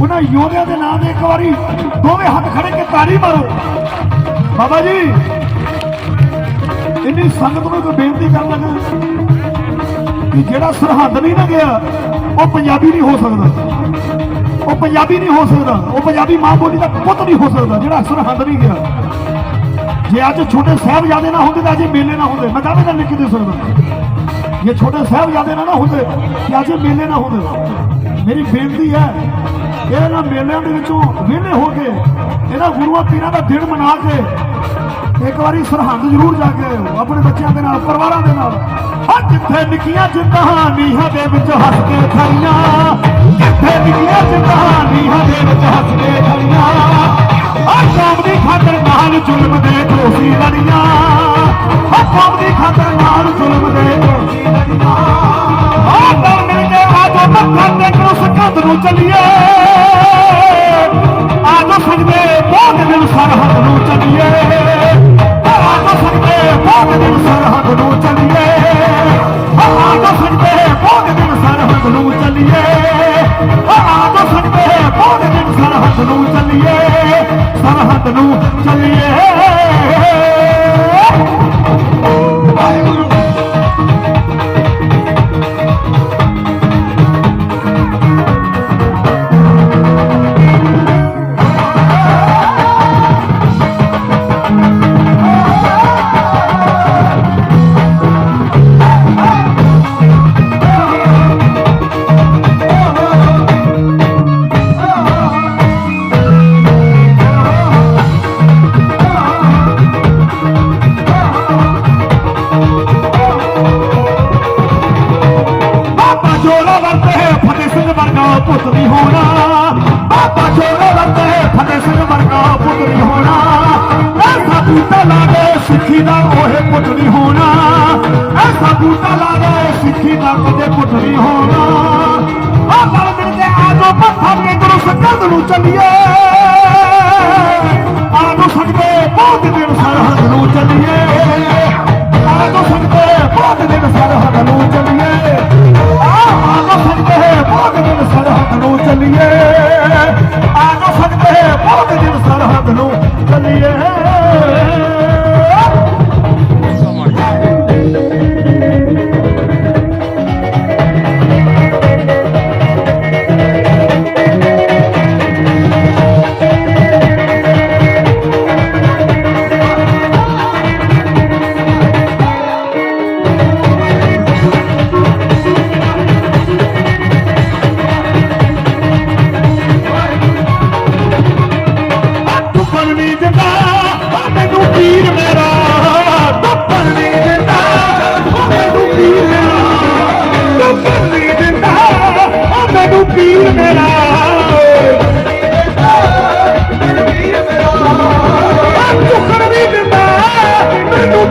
ਉਹਨਾਂ ਯੋਧਿਆਂ ਦੇ ਨਾਮ ਦੇ ਇੱਕ ਵਾਰੀ ਦੋਵੇਂ ਹੱਥ ਖੜੇ ਕੇ ਤਾੜੀ ਮਾਰੋ। ਬਾਬਾ ਜੀ, ਇੰਨੀ ਸੰਗਤ ਨੂੰ ਕੋਈ ਬੇਨਤੀ ਕਰਨ ਲੱਗਾ ਕਿ ਜਿਹੜਾ ਸਰਹੱਦ ਨਹੀਂ ਨਾ ਗਿਆ, ਉਹ ਪੰਜਾਬੀ ਨਹੀਂ ਹੋ ਸਕਦਾ। ਉਹ ਪੰਜਾਬੀ ਨਹੀਂ ਹੋ ਸਕਦਾ। ਉਹ ਪੰਜਾਬੀ ਮਾਂ ਬੋਲੀ ਦਾ ਪੁੱਤ ਨਹੀਂ ਹੋ ਸਕਦਾ, ਜਿਹੜਾ ਸਰਹੱਦ ਨਹੀਂ ਗਿਆ। ਜੇ ਅੱਜ ਛੋਟੇ ਸਾਹਿਬਜ਼ਾਦੇ ਨਾ ਹੁੰਦੇ ਤਾਂ ਅੱਜ ਮੇਲੇ ਨਾ ਹੁੰਦੇ। ਮੈਂ ਦਾਅਵੇ ਨਾਲ ਲਿਖ ਦੇ ਸਕਦਾ? ਜੇ ਛੋਟੇ ਸਾਹਿਬਜ਼ਾਦੇ ਨਾ ਨਾ ਹੁੰਦੇ, ਤੇ ਅੱਜ ਮੇਲੇ ਨਾ ਹੁੰਦੇ। ਮੇਰੀ ਬੇਨਤੀ ਹੈ ਇਹਨਾਂ ਮੇਲਿਆਂ ਦੇ ਵਿੱਚੋਂ ਵਿਹਲੇ ਹੋ ਕੇ ਇਹਨਾਂ ਗੁਰੂਆਂ ਪੀਰਾਂ ਦਾ ਦਿਨ ਮਨਾ ਕੇ ਇੱਕ ਵਾਰੀ ਸਰਹੰਦ ਜ਼ਰੂਰ ਜਾ ਕੇ ਆਇਓ ਆਪਣੇ ਬੱਚਿਆਂ ਦੇ ਨਾਲ, ਪਰਿਵਾਰਾਂ ਦੇ ਨਾਲ। ਆ ਜਿੱਥੇ ਨਿੱਕੀਆਂ ਜਿੰਦਾਂ ਨੀਹਾਂ ਦੇ ਵਿੱਚ ਹੱਸ ਕੇ ਖੜੀਆਂ। ਜਿੱਥੇ ਨਿੱਕੀਆਂ ਜਿੰਦਾਂ ਨੀਹਾਂ ਦੇ ਵਿੱਚ ਹੱਸ ਕੇ ਖੜੀਆਂ। ਆ ਕੌਮ ਦੀ ਖਾਤਰ ਨਾਲ ਜ਼ੁਲਮ ਦੇ ਦੋਸ਼ੀ ਲੜੀਆਂ। ਆ ਕੌਮ ਦੀ ਖਾਤਰ ਨਾਲ ਜ਼ੁਲਮ ਦੇ ਕੇ ਆਜੋ ਮੱਥਾ ਟੇਕੋ ਸਕੰਦ ਨੂੰ ਚੱਲੀਏ? ਆਜੋ ਸਕਦੇ ਬਹੁਤ ਦਿਨ ਸਰਹੱਦ ਨੂੰ ਚੱਲੀਏ। ਆਜੋ ਸਕਦੇ ਬਹੁਤ ਦਿਨ ਸਰਹੱਦ ਨੂੰ ਚੱਲੀਏ। ਆਜੋ ਸਕਦੇ ਬਹੁਤ ਦਿਨ ਸਰਹੱਦ ਨੂੰ ਚੱਲੀਏ। ਆਜੋ ਸਕਦੇ ਬਹੁਤ ਦਿਨ ਸਰਹੱਦ ਨੂੰ ਚੱਲੀਏ। ਸਰਹੱਦ ਨੂੰ ਚੱਲੀਏ। ਬਾਬਾ ਜੋੜਾ ਵਰਤੇ ਫਤਿਹ ਸਿੰਘ ਵਰਗਾ ਪੁੱਤ ਨਹੀਂ ਹੋਣਾ। ਬਾਬਾ ਜੋੜਾ ਵਰਤੇ ਫਤਿਹ ਸਿੰਘ ਵਰਗਾ ਪੁੱਤ ਨਹੀਂ ਹੋਣਾ। ਐਸਾ ਬੂਟਾ ਲਾਗੇ ਸਿੱਖੀ ਦਾ ਉਹ ਪੁੱਤ ਨਹੀਂ ਹੋਣਾ। ਐਸਾ ਬੂਟਾ ਲਾਗੇ ਸਿੱਖੀ ਦਾ ਕਦੇ ਪੁੱਤ ਨਹੀਂ ਹੋਣਾ। ਆ ਨਾਲ ਮਿਲ ਕੇ ਆਜੋ ਮੱਥਾ ਕੇ ਗੁਰੂ ਸਕੰਦ ਨੂੰ ਚੱਲੀਏ। ਸਾਧਨ ਸਰਹੱਦ ਨੂੰ ਚੱਲੀਏ। ਵੀਰ ਮੇਰਾ ਮੇਰਾ ਤੂੰ ਖੜ ਵੀ ਦਿੰਦਾ ਮੈਨੂੰ